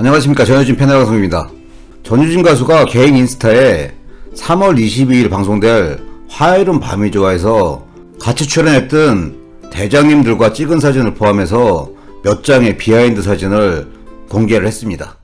안녕하십니까 전효진 패널방송입니다. 전효진 가수가 개인 인스타에 3월 22일 방송될 화요일은 밤이 좋아해서 같이 출연했던 대장님들과 찍은 사진을 포함해서 몇 장의 비하인드 사진을 공개를 했습니다.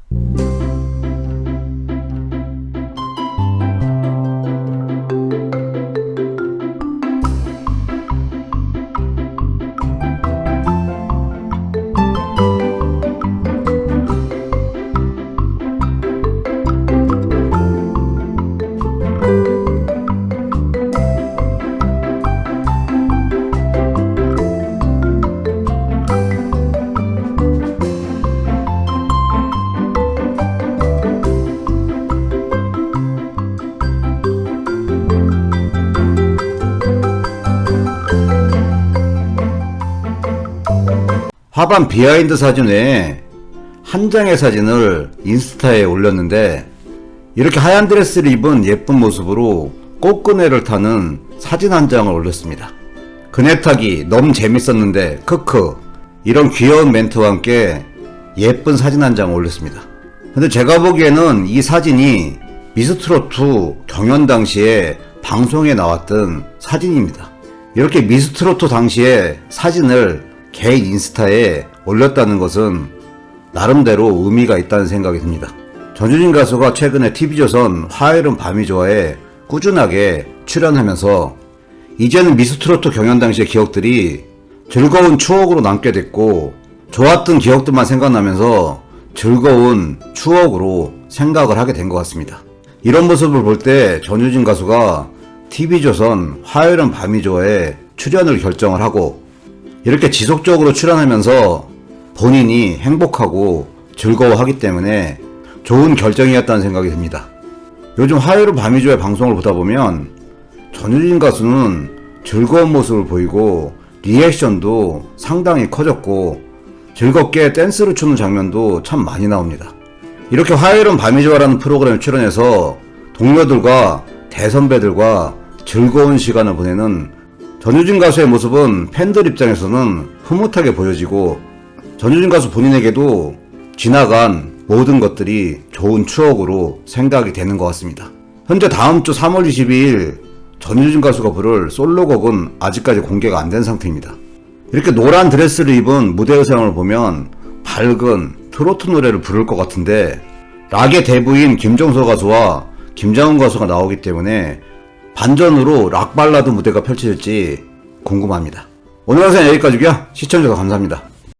화반 비하인드 사진 외에 한 장의 사진을 인스타에 올렸는데 이렇게 하얀 드레스를 입은 예쁜 모습으로 꽃그네를 타는 사진 한 장을 올렸습니다. 그네 타기 너무 재밌었는데 크크 이런 귀여운 멘트와 함께 예쁜 사진 한 장을 올렸습니다. 근데 제가 보기에는 이 사진이 미스트롯2 경연 당시에 방송에 나왔던 사진입니다. 이렇게 미스트롯2 당시에 사진을 개인 인스타에 올렸다는 것은 나름대로 의미가 있다는 생각이 듭니다. 전유진 가수가 최근에 TV조선 화요일은 밤이 좋아해 꾸준하게 출연하면서 이제는 미스트로트 경연 당시의 기억들이 즐거운 추억으로 남게 됐고 좋았던 기억들만 생각나면서 즐거운 추억으로 생각을 하게 된 것 같습니다. 이런 모습을 볼 때 전유진 가수가 TV조선 화요일은 밤이 좋아해 출연을 결정을 하고 이렇게 지속적으로 출연하면서 본인이 행복하고 즐거워하기 때문에 좋은 결정이었다는 생각이 듭니다. 요즘 화요일 밤이 좋아해 방송을 보다 보면 전유진 가수는 즐거운 모습을 보이고 리액션도 상당히 커졌고 즐겁게 댄스를 추는 장면도 참 많이 나옵니다. 이렇게 화요일은 밤이 좋아라는 프로그램에 출연해서 동료들과 대선배들과 즐거운 시간을 보내는 전유진 가수의 모습은 팬들 입장에서는 흐뭇하게 보여지고 전유진 가수 본인에게도 지나간 모든 것들이 좋은 추억으로 생각이 되는 것 같습니다. 현재 다음 주 3월 22일 전유진 가수가 부를 솔로곡은 아직까지 공개가 안 된 상태입니다. 이렇게 노란 드레스를 입은 무대 의상을 보면 밝은 트로트 노래를 부를 것 같은데 락의 대부인 김정서 가수와 김장훈 가수가 나오기 때문에 반전으로 락 발라드 무대가 펼쳐질지 궁금합니다. 오늘 영상 여기까지고요. 시청해주셔서 감사합니다.